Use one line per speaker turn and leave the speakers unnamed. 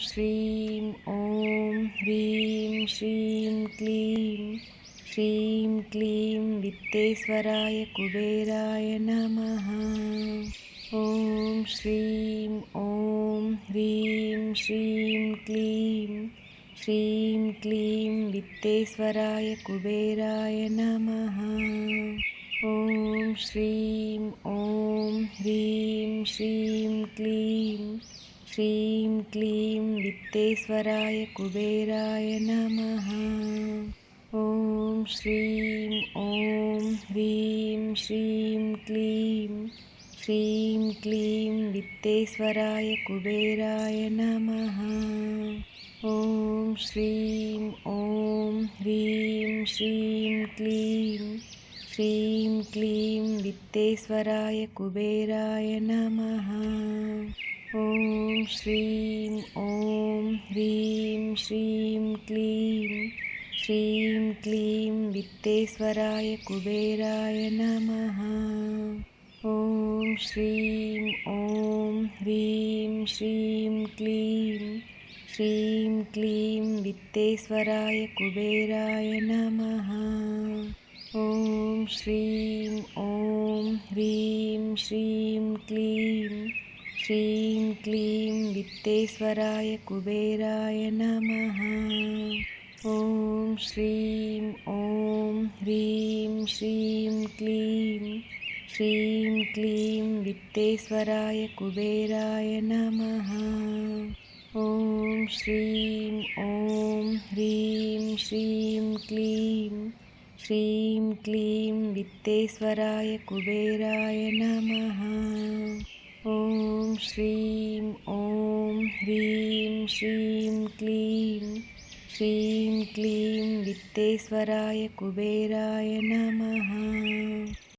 श्रीं ॐ ह्रीं श्रीं क्लीं श्रीं क्लीं वित्तेश्वराय कुबेराय नमः। ॐ श्रीं ॐ ह्रीं श्रीं क्लीं श्रीं क्लीं वित्तेश्वराय कुबेराय नमः। ॐ श्रीं ॐ ह्रीं श्रीं क्लीं श्रीं क्लीं वित्तेश्वराय कुबेराय नमः। ॐ श्रीं ॐ ह्रीं श्रीं क्लीं श्रीं क्लीं वित्तेश्वराय कुबेराय नमः। ॐ श्रीं ॐ ह्रीं श्रीं क्लीं श्रीं क्लीं वित्तेश्वराय कुबेराय नमः ॐ श्रीं ॐ ह्रीं श्रीं क्लीं श्रीं क्लीं वित्तेश्वराय कुबेराय नमः। ॐ श्रीं ॐ ह्रीं श्रीं क्लीं श्रीं क्लीं वित्तेश्वराय कुबेराय नमः। ॐ श्रीं ॐ ह्रीं श्रीं क्लीं श्रीं क्लीं वित्तेश्वराय कुबेराय नमः। ॐ श्रीं ॐ ह्रीं श्रीं क्लीं श्रीं क्लीं वित्तेश्वराय कुबेराय नमः। ॐ श्रीं ॐ ह्रीं श्रीं क्लीं श्रीं क्लीं वित्तेश्वराय कुबेराय नमः श्रीं ॐ ह्रीं श्रीं क्लीं श्रीं क्लीं वित्तेश्वराय कुबेराय नमः